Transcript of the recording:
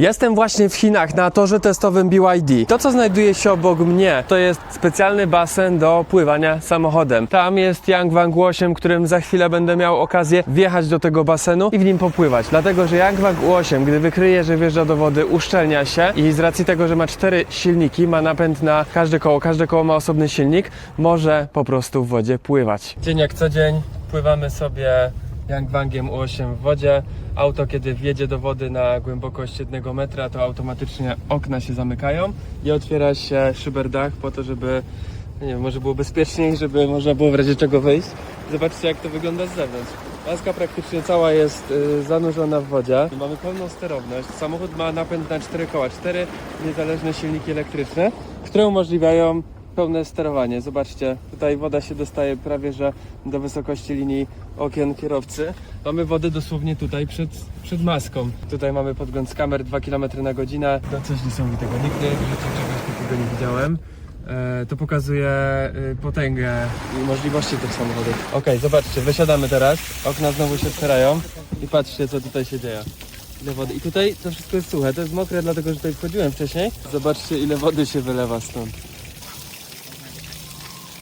Jestem właśnie w Chinach na torze testowym BYD. To, co znajduje się obok mnie, to jest specjalny basen do pływania samochodem. Tam jest Yangwang 8, którym za chwilę będę miał okazję wjechać do tego basenu i w nim popływać. Dlatego, że Yangwang 8, gdy wykryje, że wjeżdża do wody, uszczelnia się i z racji tego, że ma cztery silniki, ma napęd na każde koło, każde koło ma osobny silnik, może po prostu w wodzie pływać. Dzień jak co dzień pływamy sobie Yangwangiem U8 w wodzie. Auto, kiedy wjedzie do wody na głębokość 1 metra, to automatycznie okna się zamykają i otwiera się szyberdach po to, żeby nie wiem, może było bezpieczniej, żeby można było w razie czego wyjść. Zobaczcie, jak to wygląda z zewnątrz. Laska praktycznie cała jest y, zanurzona w wodzie. Mamy pełną sterowność. Samochód ma napęd na cztery koła, cztery niezależne silniki elektryczne, które umożliwiają pełne sterowanie. Zobaczcie, tutaj woda się dostaje prawie że do wysokości linii okien kierowcy. Mamy wodę dosłownie tutaj przed, przed maską. Tutaj mamy podgląd z kamer 2 km na godzinę. To coś niesamowitego. Nigdy w życiu czegoś takiego nie widziałem. E, to pokazuje y, potęgę i możliwości tych samochodów. Okej, zobaczcie, wysiadamy teraz. Okna znowu się otwierają i patrzcie, co tutaj się dzieje. Ile wody. I tutaj to wszystko jest suche. To jest mokre, dlatego że tutaj wchodziłem wcześniej. Zobaczcie, ile wody się wylewa stąd.